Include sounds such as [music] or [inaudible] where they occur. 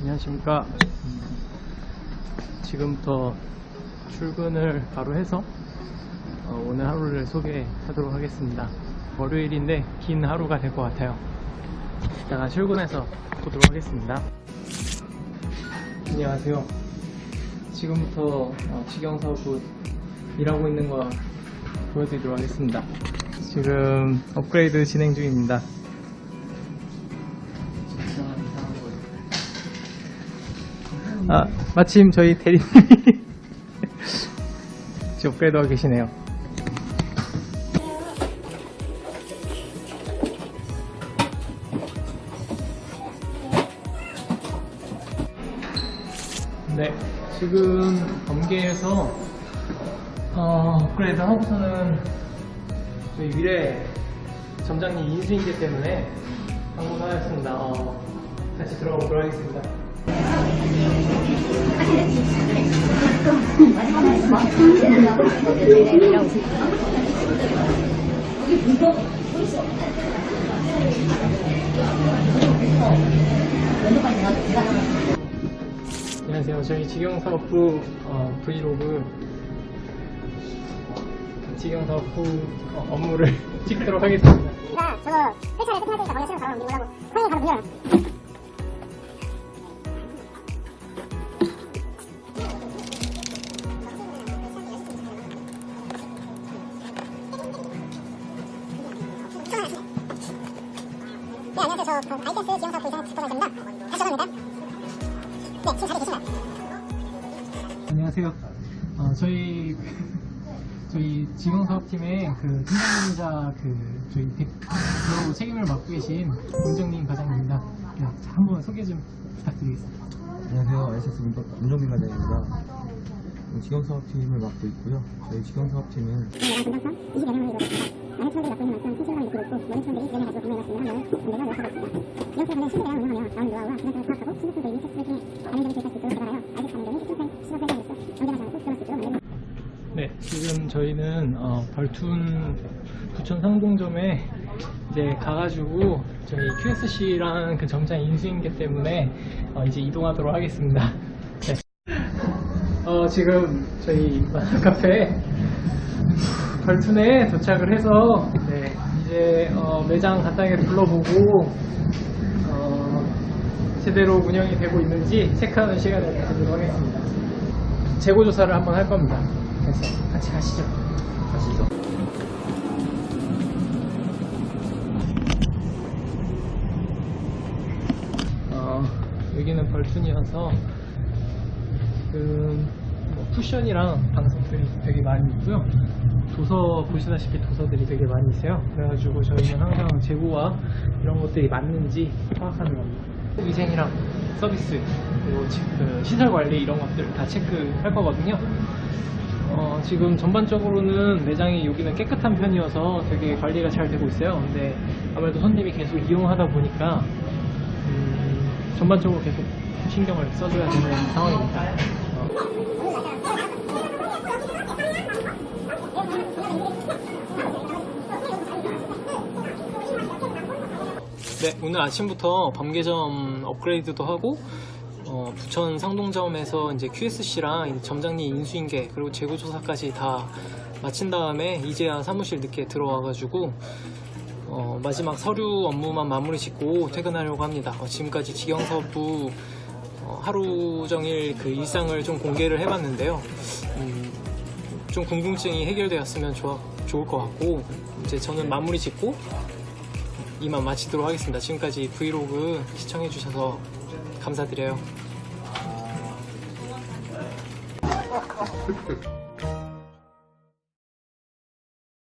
안녕하십니까. 지금부터 출근을 바로 해서 어, 오늘 하루를 소개하도록 하겠습니다. 월요일인데 긴 하루가 될 것 같아요. 이따가 출근해서 보도록 하겠습니다. 안녕하세요. 지금부터 어, 직영사업부 일하고 있는 거 보여드리도록 하겠습니다. 지금 업그레이드 진행 중입니다. 아, 마침 저희 대리님이 [laughs] 지금 업그레이드 하고 계시네요. 네, 지금 범계에서 어, 업그레이드 하고서는 저희 미래 점장님 인수인계 때문에 방문하였습니다. 어, 다시 들어가 보도록 하겠습니다. 안녕하세요. 저희 직영사업부 어, 브이로그 직영사업부 어, 업무를 [laughs] 찍도록 하겠습니다. 자, 저거 회차를 끝날 먼저 책을 바로 옮기고 하고 선생님 바로 밀어요. 네, 안녕하세요. 저 아이센스 지원 사업부 이상 집도사입니다. 다시 전화입니다. 네, 지금 자리 계시나요? 안녕하세요. 어, 저희 저희 직영사업팀의 그 팀장님이자 그 저희 대표 책임을 맡고 계신 문정민 과장입니다. 네, 자, 한번 소개 좀 부탁드리겠습니다. 안녕하세요. SS 문정민 과장입니다. 직영사업팀을 맡고 있고요. 저희 직영사업팀은 지금 저희는 어, 벌툰 부천 상봉점에 이제 가가지고 저희 QSC랑 그 점장 인수인계 때문에 어, 이제 이동하도록 하겠습니다. 네. 어, 지금 저희 카페 벌툰에 도착을 해서 네, 이제 어, 매장 간단하게 둘러보고 어, 제대로 운영이 되고 있는지 체크하는 시간을 가지도록 하겠습니다. 재고 조사를 한번 할 겁니다. 그래서 여기는 벌순이어서 지금 뭐 쿠션이랑 방석들이 되게 많이 있고요. 도서 보시다시피 도서들이 되게 많이 있어요. 그래가지고 저희는 항상 재고와 이런 것들이 맞는지 파악하는 겁니다. 위생이랑 서비스 그리고 지- 그 시설 관리 이런 것들 다 체크할 거거든요. 어, 지금 전반적으로는 매장이 여기는 깨끗한 편이어서 되게 관리가 잘 되고 있어요. 근데 아무래도 손님이 계속 이용하다 보니까 음, 전반적으로 계속 신경을 써줘야 되는 상황입니다. 어, 네, 오늘 아침부터 밤개점 업그레이드도 하고 어, 부천 상동점에서 이제 QSC랑 점장님 인수인계 그리고 재고조사까지 다 마친 다음에 이제야 사무실 늦게 들어와가지고 어, 마지막 서류 업무만 마무리 짓고 퇴근하려고 합니다. 어, 지금까지 직영사업부 어, 하루 종일 그 일상을 좀 공개를 해봤는데요. 음, 좀 궁금증이 해결되었으면 좋아, 좋을 것 같고 이제 저는 마무리 짓고 이만 마치도록 하겠습니다. 지금까지 브이로그 시청해주셔서 감사드려요.